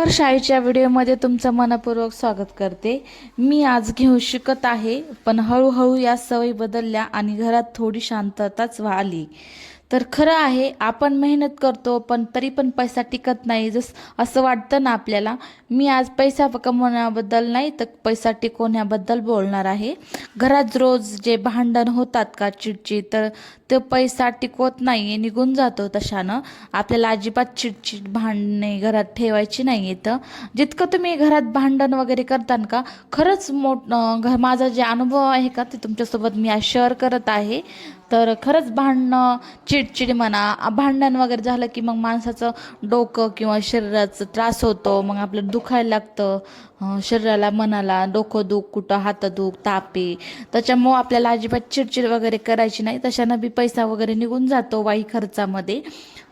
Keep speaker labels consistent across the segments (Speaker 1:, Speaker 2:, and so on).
Speaker 1: संघर्ष शाळेच्या व्हिडिओमध्ये तुमचं मनपूर्वक स्वागत करते. मी आज घेऊ शिकत आहे पण हळूहळू या सवयी बदलल्या आणि घरात थोडी शांतताच आली तर खरं आहे आपण मेहनत करतो पण तरी पण पैसा टिकत नाही. जस असं वाटतं ना आपल्याला मी आज पैसा कमवण्याबद्दल नाही तर पैसा टिकवण्याबद्दल बोलणार आहे. घरात रोज जे भांडण होतात का चिडचिड तर ते पैसा टिकवत नाही आहे निघून जातो तशानं. आपल्याला अजिबात चिडचिड भांडणे घरात ठेवायची नाही तर जितकं तुम्ही घरात भांडण वगैरे करतान का खरंच मोठ घ माझा जे अनुभव आहे का ते तुमच्यासोबत मी आज शेअर करत आहे. तर खरंच भांडणं चिडचिड म्हणा भांडण वगैरे झालं की मग माणसाचं डोकं किंवा शरीराचं त्रास होतो मग आपलं दुखायला लागतं शरीराला मनाला डोकं दुख कुठं हात दुख तापे. त्याच्यामुळं आपल्याला अजिबात चिडचिड वगैरे करायची नाही तशानं बी पैसा वगैरे निघून जातो वाई खर्चामध्ये.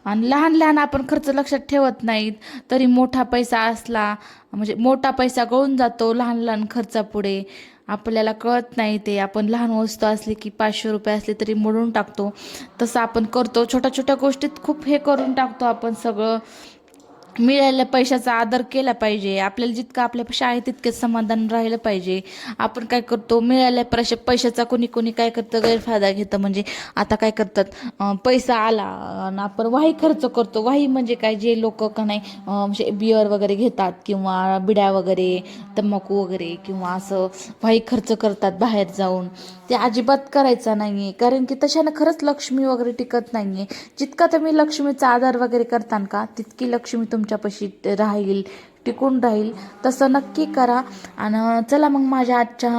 Speaker 1: आणि लहान लहान आपण खर्च लक्षात ठेवत नाहीत तरी मोठा पैसा असला म्हणजे मोठा पैसा गळून जातो लहान लहान खर्चापुढे. आपल्याला कळत नाही ते. आपण लहान वस्तू असली की पाचशे रुपये असले तरी मोडून टाकतो. तसं आपण करतो. छोट्या छोट्या गोष्टीत खूप हे करून टाकतो आपण सगळं. मिळालेल्या पैशाचा आदर केला पाहिजे. आपल्याला जितकं आपल्यापेक्षा आहे तितकेच समाधान राहिलं पाहिजे. आपण काय करतो मिळाल्या पैशा पैशाचा कोणी कोणी काय करतं गैरफायदा घेतं. म्हणजे आता काय करतात पैसा आला आणि आपण वाही खर्च करतो. वाही म्हणजे काय? जे लोक का नाही म्हणजे बिअर वगैरे घेतात किंवा बिड्या वगैरे तंबाखू वगैरे किंवा असं वाही खर्च करतात बाहेर जाऊन. ते अजिबात करायचा नाही आहे कारण की तशानं खरंच लक्ष्मी वगैरे टिकत नाही आहे जितका तुम्ही लक्ष्मीचा आधार वगैरे करतान का तितकी लक्ष्मी तुमची तुमच्यापाशी राहील टिकून राहील तसं नक्की करा. आणि चला मग माझ्या आजच्या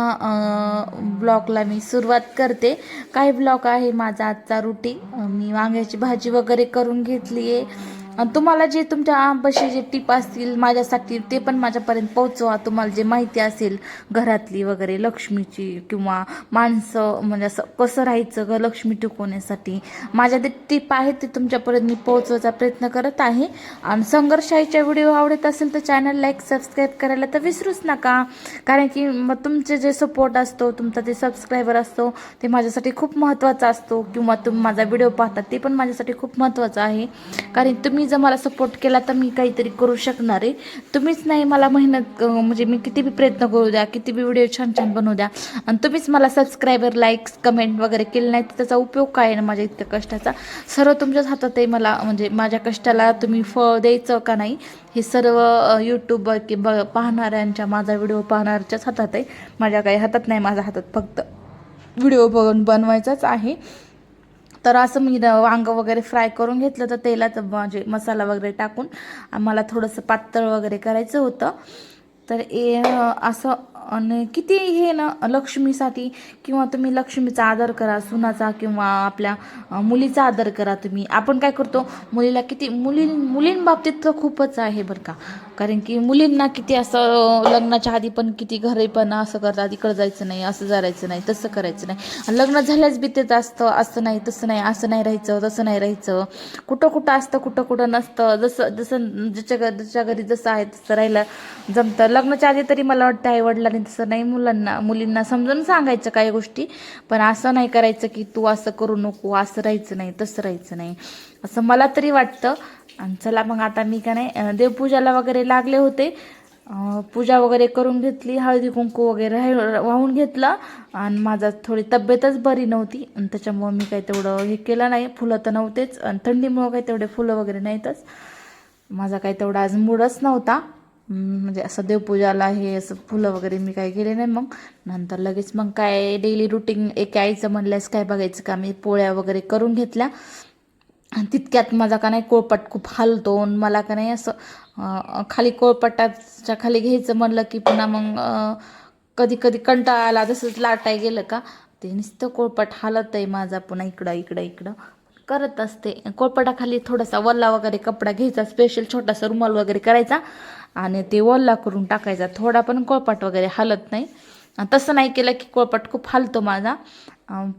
Speaker 1: ब्लॉगला मी सुरुवात करते. काय ब्लॉग आहे माझा आजचा रुटीन मी वांग्याची भाजी वगैरे करून घेतली आहे तुम्हाला जे तुमच्या आंबाशी जे टिप असतील माझ्यासाठी ते पण माझ्यापर्यंत पोहोचवा. तुम्हाला जे माहिती असेल घरातली वगैरे लक्ष्मीची किंवा माणसं म्हणजे असं कसं राहायचं ग लक्ष्मी टिकवण्यासाठी. माझ्या ते टिप आहेत ते तुमच्यापर्यंत मी पोहोचवायचा प्रयत्न करत आहे. आणि संघर्षाईच्या व्हिडिओ आवडत असेल तर चॅनल लाईक सबस्क्राईब करायला तर विसरूच नका. कारण की मग तुमचे जे सपोर्ट असतो तुमचा जे सबस्क्रायबर असतो ते माझ्यासाठी खूप महत्त्वाचा असतो. किंवा तुम्ही माझा व्हिडिओ पाहता ते पण माझ्यासाठी खूप महत्त्वाचं आहे. कारण तुम्ही जर मला सपोर्ट केला तर मी काहीतरी करू शकणार आहे. तुम्हीच नाही मला मेहनत म्हणजे मी किती बी प्रयत्न करू द्या किती बी व्हिडिओ छान छान बनवू द्या. आणि तुम्हीच मला सबस्क्रायबर लाईक्स कमेंट वगैरे केले नाही तर त्याचा उपयोग काय आहे ना माझ्या इतक्या कष्टाचा? सर्व तुमच्याच हातात आहे मला म्हणजे माझ्या कष्टाला तुम्ही फळ द्यायचं का नाही? हे सर्व यूट्यूब की ब पाहणाऱ्यांच्या माझा व्हिडिओ पाहणाऱ्याच्याच हातात आहे. माझ्या काही हातात नाही माझ्या हातात फक्त व्हिडिओ बघून बनवायचाच आहे. तर असं मी न- वांगं वगैरे फ्राय करून घेतलं तर तेलात म्हणजे मसाला वगैरे टाकून मला थोडंसं पातळ वगैरे करायचं होतं. तर ए असं आणि किती हे ना लक्ष्मीसाठी किंवा तुम्ही लक्ष्मीचा आदर करा सुनाचा किंवा आपल्या मुलीचा आदर करा तुम्ही. आपण काय करतो मुलीला किती मुली मुलींबाबतीत तर खूपच आहे बरं का. कारण की मुलींना किती असं लग्नाच्या आधी पण किती घरी पण असं करतात इकडं जायचं नाही असं जायचं नाही तसं करायचं नाही. लग्न झाल्याच बी तेच असतं असं नाही तसं नाही असं नाही राहायचं तसं नाही राहायचं. कुठं कुठं असतं कुठं कुठं नसतं. जसं जसं ज्याच्या घ ज्याच्या घरी जसं आहे तसं राहायला जमतं. लग्नाच्या आधी तरी मला वाटतं आई वडिलांनी तसं नाही मुलांना मुलींना समजून सांगायचं काही गोष्टी. पण असं नाही करायचं की तू असं करू नको असं राहायचं नाही तसं राहायचं नाही. असं मला तरी वाटतं. आणि चला मग आता मी का नाही देवपूजाला वगैरे लागले होते. पूजा वगैरे करून घेतली हळदी कुंकू वगैरे वाहून घेतलं. आणि माझा थोडी तब्येतच बरी नव्हती. आणि त्याच्यामुळं मी काही तेवढं हे केलं नाही. फुलं तर नव्हतेच. आणि थंडीमुळं काही तेवढे फुलं वगैरे नाहीतच. माझा काही तेवढा आज मूडच नव्हता. म्हणजे असं देवपूजाला हे असं फुलं वगैरे मी काही केले नाही मग. नंतर लगेच मग काय डेली रुटीन एक आईचं म्हणल्यास काय बघायचं का? मी पोळ्या वगैरे करून घेतल्या. तितक्यात माझा का नाही कोळपट खूप हलतो आणि मला का नाही असं खाली कोळपटाच्या खाली घ्यायचं म्हणलं की पुन्हा मग कधी कधी कंटाळा आला तसंच लाटाय गेलं का ते नुसतं कोळपट हालत आहे माझा पुन्हा इकडं इकडं इकडं. करत असते. कोळपटाखाली थोडासा वल्ला वगैरे कपडा घ्यायचा स्पेशल छोटासा रुमाल वगैरे करायचा आणि ते वल्ला करून टाकायचा. थोडा पण कोळपट वगैरे हलत नाही. तसं नाही केलं की कोळपट खूप हलतो माझा.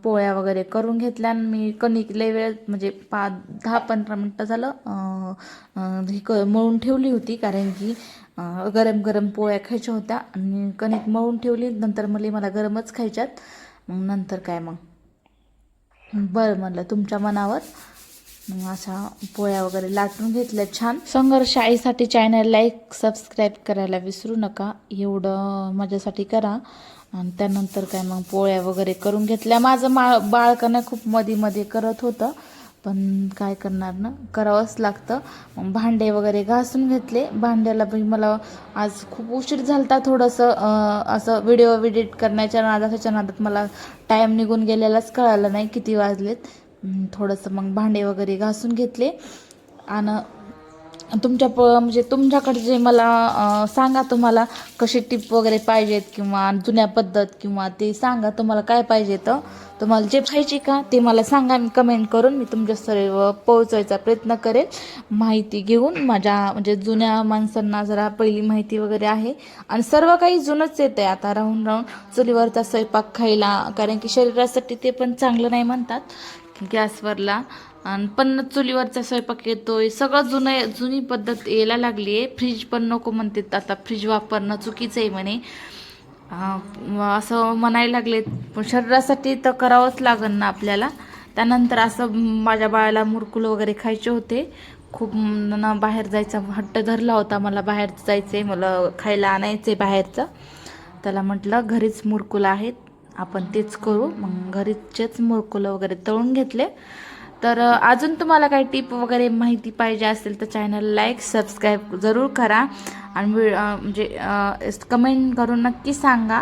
Speaker 1: पोळ्या वगैरे करून घेतल्या आणि मी कणिक लय वेळ म्हणजे पा दहा पंधरा मिनटं झालं ही क मळून ठेवली होती कारण की गरम गरम पोळ्या खायच्या होत्या आणि कणिक मळून ठेवली. नंतर मला मला गरमच खायच्यात. मग नंतर काय मग? बरं म्हणलं तुमच्या मनावर. मग असा पोळ्या वगैरे लाटून घेतल्या छान. संघर्ष आईसाठी चॅनल लाईक सबस्क्राईब करायला विसरू नका. एवढं माझ्यासाठी करा. आणि त्यानंतर काय मग पोळ्या वगैरे करून घेतल्या. माझं मा बाळकणं खूप मध्ये मध्ये करत होतं. पण काय करणार ना? करावंच लागतं. मग भांडे वगैरे घासून घेतले. भांड्याला पण मला आज खूप उशीर झालता थोडंसं. असं व्हिडिओ एडिट करण्याच्या नादाच्या नादात मला टाईम निघून गेलेलाच कळालं नाही किती वाजलेत. थोडंसं मग भांडे वगैरे घासून घेतले. आणि तुमच्या प म्हणजे तुमच्याकडे जे मला सांगा तुम्हाला कशी टिप वगैरे पाहिजेत किंवा जुन्या पद्धत किंवा ते सांगा तुम्हाला काय पाहिजे तर. तुम्हाला जे पाहिजे का ते मला सांगा मी कमेंट करून मी तुमच्या सर्व पोहोचवायचा प्रयत्न करेल माहिती घेऊन माझ्या म्हणजे जुन्या माणसांना जरा पहिली माहिती वगैरे आहे. आणि सर्व काही जुनंच येतं आहे. आता राहून राहून चुलीवरचा स्वयंपाक खायला कारण की शरीरासाठी ते पण चांगलं नाही म्हणतात. गॅसवरला. आणि पण चुलीवरचा स्वयंपाक येतोय. सगळं जुनं जुनी पद्धत यायला लागली आहे. फ्रीज पण नको म्हणते आता. फ्रीज वापरणं चुकीचं आहे म्हणे. असं म्हणायला लागले. पण शरीरासाठी तर करावंच लागेल ना आपल्याला. त्यानंतर असं माझ्या बाळाला मुरकुल वगैरे खायचे होते. खूप ना बाहेर जायचा हट्ट धरला होता मला. बाहेर जायचं आहे मला खायला आणायचं आहे बाहेरचं. त्याला म्हटलं घरीच मुरकुल आहेत. आपण तेच करू. मग घरीचेच मुरकुलं वगैरे तळून घेतले. तर अजून तुम्हाला काही टिप वगैरे माहिती पाहिजे असेल तर चॅनल लाईक सबस्क्राईब जरूर करा. आणि म्हणजे कमेंट करून नक्की सांगा.